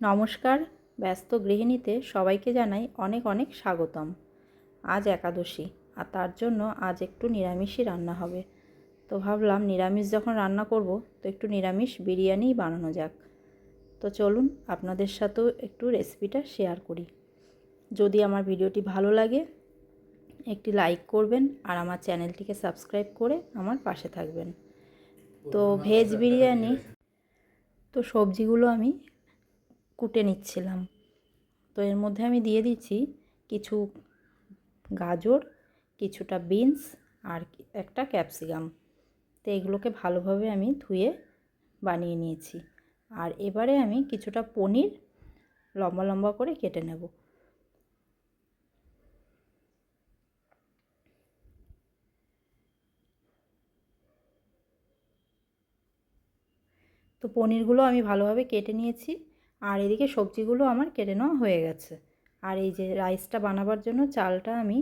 নমস্কার ব্যস্ত গৃহিণীতে সবাইকে জানাই অনেক অনেক স্বাগতম। আজ একাদশী আর তার জন্য আজ একটু নিরামিষই রান্না হবে। তো ভাবলাম নিরামিষ যখন রান্না করব তো একটু নিরামিষ বিরিয়ানিই বানানো যাক। তো চলুন আপনাদের সাথেও একটু রেসিপিটা শেয়ার করি। যদি আমার ভিডিওটি ভালো লাগে একটি লাইক করবেন আর আমার চ্যানেলটিকে সাবস্ক্রাইব করে আমার পাশে থাকবেন। তো ভেজ বিরিয়ানি তো সবজিগুলো আমি কুটে নিচ্ছিলাম। তো এর মধ্যে আমি দিয়ে দিচ্ছি কিছু গাজর, কিছুটা বিনস আর একটা ক্যাপসিকাম। তো এগুলোকে ভালোভাবে আমি ধুয়ে বানিয়ে নিয়েছি। আর এবারে আমি কিছুটা পনির লম্বা লম্বা করে কেটে নেব। তো পনিরগুলো আমি ভালোভাবে কেটে নিয়েছি। আর এদিকে সবজিগুলো আমার কেটে নেওয়া হয়ে গেছে। আর এই যে রাইসটা বানাবার জন্য চালটা আমি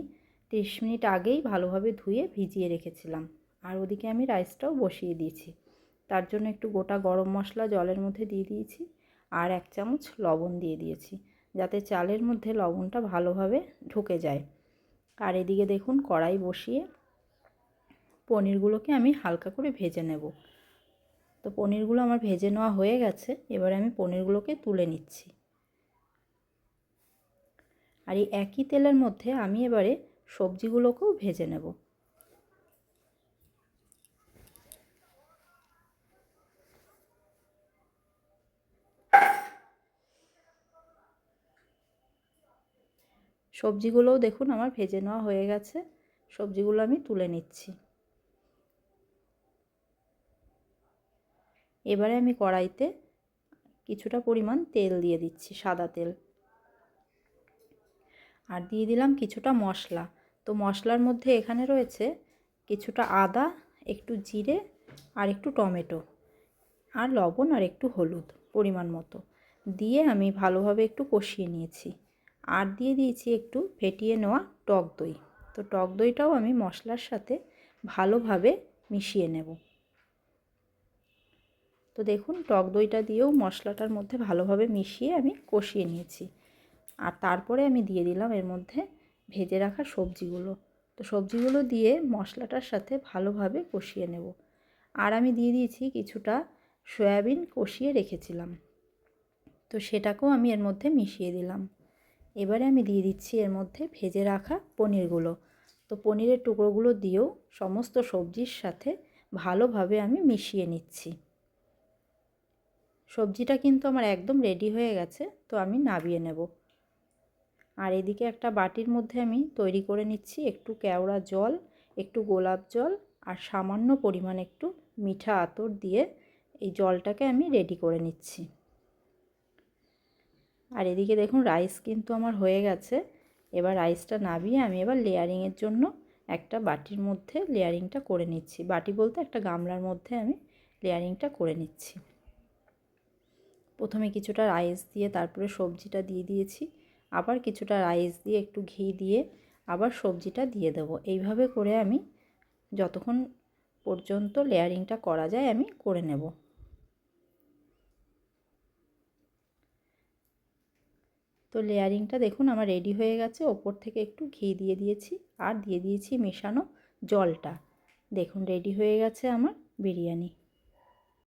তিরিশ মিনিট আগেই ভালোভাবে ধুয়ে ভিজিয়ে রেখেছিলাম। আর ওদিকে আমি রাইসটাও বসিয়ে দিয়েছি। তার জন্য একটু গোটা গরম মশলা জলের মধ্যে দিয়ে দিয়েছি আর এক চামচ লবণ দিয়ে দিয়েছি যাতে চালের মধ্যে লবণটা ভালোভাবে ঢুকে যায়। আর এদিকে দেখুন কড়াই বসিয়ে পনিরগুলোকে আমি হালকা করে ভেজে নেব। তো পনিরগুলো আমার ভেজে নেওয়া হয়ে গেছে, এবারে আমি পনিরগুলোকে তুলে নিচ্ছি। আর এই একই তেলের মধ্যে আমি এবারে সবজিগুলোকেও ভেজে নেব। সবজিগুলোও দেখুন আমার ভেজে নেওয়া হয়ে গেছে, সবজিগুলো আমি তুলে নিচ্ছি। এবারে আমি কড়াইতে কিছুটা পরিমাণ তেল দিয়ে দিচ্ছি, সাদা তেল। আর দিয়ে দিলাম কিছুটা মশলা। তো মশলার মধ্যে এখানে রয়েছে কিছুটা আদা, একটু জিরে আর একটু টমেটো আর লবণ আর একটু হলুদ পরিমাণ মতো। দিয়ে আমি ভালোভাবে একটু কষিয়ে নিয়েছি। আর দিয়ে দিয়েছি একটু ফেটিয়ে নেওয়া টক দই। তো টক দইটাও আমি মশলার সাথে ভালোভাবে মিশিয়ে নেব। তো দেখুন, টক দইটা দিয়েও মশলাটার মধ্যে ভালোভাবে মিশিয়ে আমি কষিয়ে নিয়েছি। আর তারপরে আমি দিয়ে দিলাম এর মধ্যে ভেজে রাখা সবজিগুলো। তো সবজিগুলো দিয়ে মশলাটার সাথে ভালোভাবে কষিয়ে নেব। আর আমি দিয়ে দিয়েছি কিছুটা সয়াবিন কষিয়ে রেখেছিলাম। তো সেটাকেও আমি এর মধ্যে মিশিয়ে দিলাম। এবারে আমি দিয়ে দিচ্ছি এর মধ্যে ভেজে রাখা পনিরগুলো। তো পনিরের টুকরোগুলো দিয়েও সমস্ত সবজির সাথে ভালোভাবে আমি মিশিয়ে নিচ্ছি। সবজিটা কিন্তু আমার একদম রেডি হয়ে গেছে, তো আমি নাবিয়ে নেব। আর এদিকে একটা বাটির মধ্যে আমি তৈরি করে নিচ্ছি একটু কেওড়া জল, একটু গোলাপ জল আর সামান্য পরিমাণ একটু মিঠা আতর দিয়ে এই জলটাকে আমি রেডি করে নিচ্ছি। আর এদিকে দেখুন রাইস কিন্তু আমার হয়ে গেছে, এবার রাইসটা নাবিয়ে আমি এবার লেয়ারিংয়ের জন্য একটা বাটির মধ্যে লেয়ারিংটা করে নিচ্ছি। বাটি বলতে একটা গামলার মধ্যে আমি লেয়ারিংটা করে নিচ্ছি। প্রথমে কিছুটা রাইস দিয়ে তারপরে সবজিটা দিয়ে দিয়েছি। আবার কিছুটা রাইস দিয়ে একটু ঘি দিয়ে আবার সবজিটা দিয়ে দেব। এইভাবে করে আমি যতক্ষণ পর্যন্ত লেয়ারিংটা করা যায় আমি করে নেব। তো লেয়ারিংটা দেখুন আমার রেডি হয়ে গেছে। ওপর থেকে একটু ঘি দিয়ে দিয়েছি আর দিয়ে দিয়েছি মেশানো জলটা। দেখুন রেডি হয়ে গেছে আমার বিরিয়ানি।